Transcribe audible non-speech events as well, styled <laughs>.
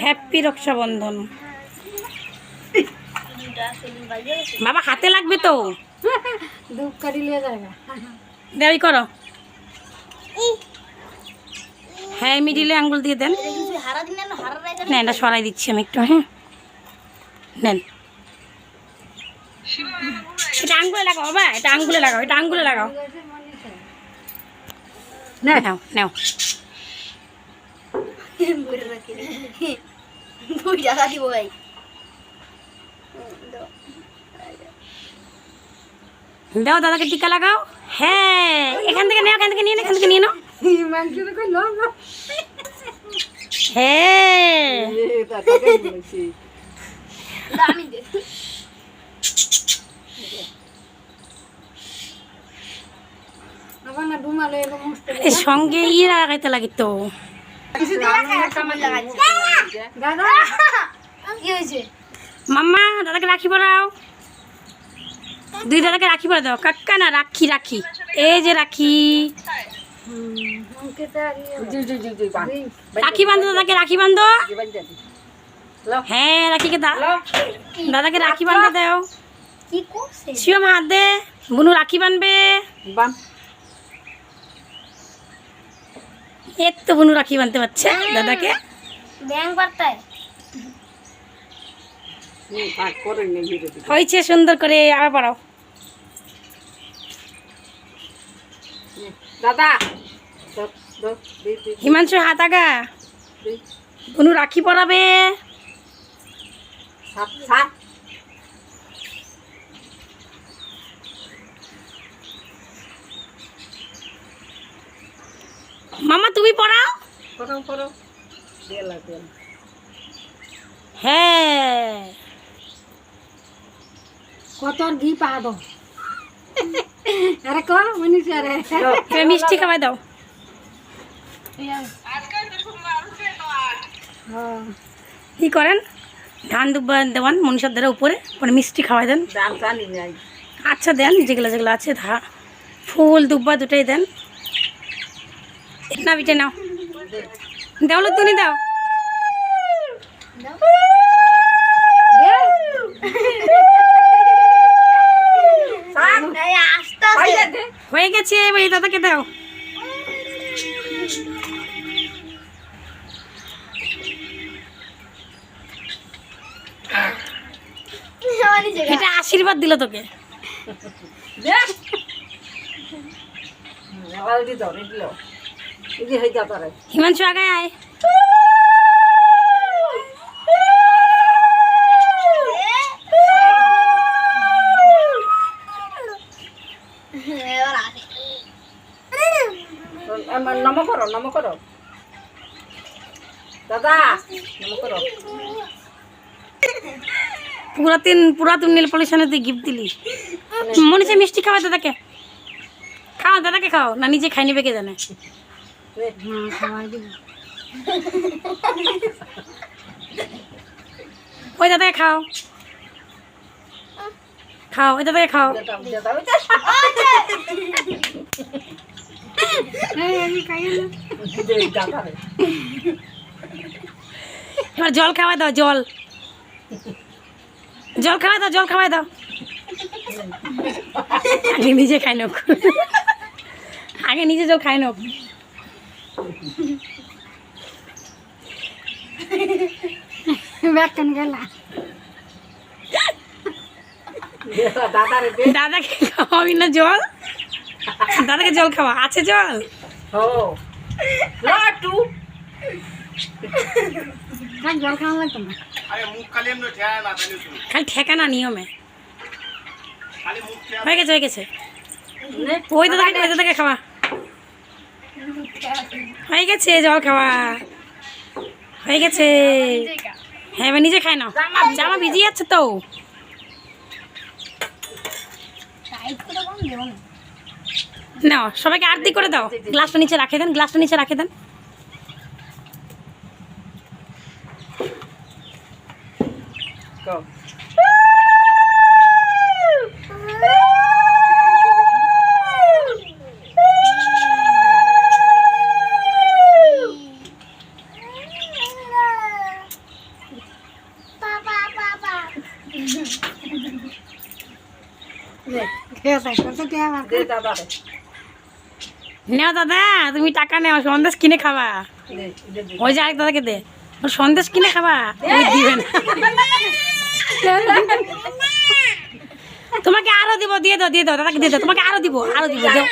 Happy Rakshabandhan. <laughs> বাবা হাতে লাগবে তো। ধূপ কাটি লিয়ে যায়গা দেওয়াই করো। হ্যাঁ মিডিলে আঙ্গুল দিয়ে দেন। না এটা সরাই দিচ্ছি আমি একটু হ্যাঁ। নেন। এটা আঙ্গুলে লাগাও বাবা এটা আঙ্গুলে লাগাও এটা আঙ্গুলে লাগাও। নাও নাও। দাও দাদাকে টিকা লাগাও হ্যাঁ এখান থেকে নেও এখান থেকে নিয়ে নাও, এখান থেকে নিয়ে নাও হ্যাঁ সঙ্গে ইয়ে লাগাইতে দাদা মাম্মা দাদাকে রাখি পরাও। দুই দাদাকে রাখি পরা দাও। কাক্কা না রাখি রাখি। এই যে রাখি। রাখি বান্ধো দাদাকে রাখি বান্ধো। হ্যাঁ রাখিকে দা। দাদাকে রাখি বান্ধে দাও। শিবম হাত দে। বুনু রাখি বানবে। এর তো বুনু রাখি বানতে পারছে দাদাকে। ব্যাংক বার্তায়। হয়েছে সুন্দর করে আবার পড়াও। দাদা হিমাংশু হাত আগা। বুনু রাখি সাত মামা তুমি পড়াও। দেলা দেলা হ্যাঁ মিষ্টি খাওয়াই দাও কি করেন ধান দেওয়ান মনীষার দ্বারা উপরে পরে মিষ্টি খাওয়াই দেন আচ্ছা দেন যেগুলো যেগুলো আছে ধা ফুল দুব্বা দুটাই দেন না বিটে নাও দেওয়ালো তুমি দাও হয়ে গেছে এবার এই দাদাকে দাও এটা আশীর্বাদ দিল তোকে হয়ে হিমাংশু আগে আয়। এবার আসে নম করো নম করো। দাদা নম করো। পুরাতন পুরাতন নীল পলিশনে তুই গিফট দিলি। মনীষা মিষ্টি খাওয়া দাদাকে। খাও দাদাকে খাও না নিজে খাই নিবে কে জানে। হ্যাঁ দিব। ওই দাদাকে খাও। খাও, ওই এবার জল খাওয়াই দাও, জল। জল খাওয়াই দাও, জল খাওয়াই দাও। আগে নিজে খাই নোক আগে নিজে জল খাই নোক গেলা। দাদাকে খাওয়াবি না জল? দাদাকে জল খাওয়া। আছে জল? ও জল খাওয়া লাগতো না। আরে খালি ঠেকানা নিয়মে। খালি মুখ ঠেয়া হয়ে গেছে হয়ে গেছে। ওই দাদাকে ওই দাদাকে খাওয়া। হয়ে গেছে জল খাওয়া। হয়ে গেছে। হ্যাঁ এবার নিজে খাই নাও। জামা ভিজিয়ে যাচ্ছে তো। না নাও সবাইকে আরতি করে দাও। গ্লাসটা নিচে রাখে দেন গ্লাসটা নিচে রাখে দেন। Go. খেয়ে থাক কত টিয়া আমার দে দাদারে দাদা, তুমি টাকা সন্দেশ কিনে খাবা। দাদাকে দে। সন্দেশ কিনে খাবা তোমাকে আরও দিব, দিয়ে দাও দিয়ে দাও, দাদাকে দিয়ে দাও, তোমাকে আরও দিব আরও দিব দাও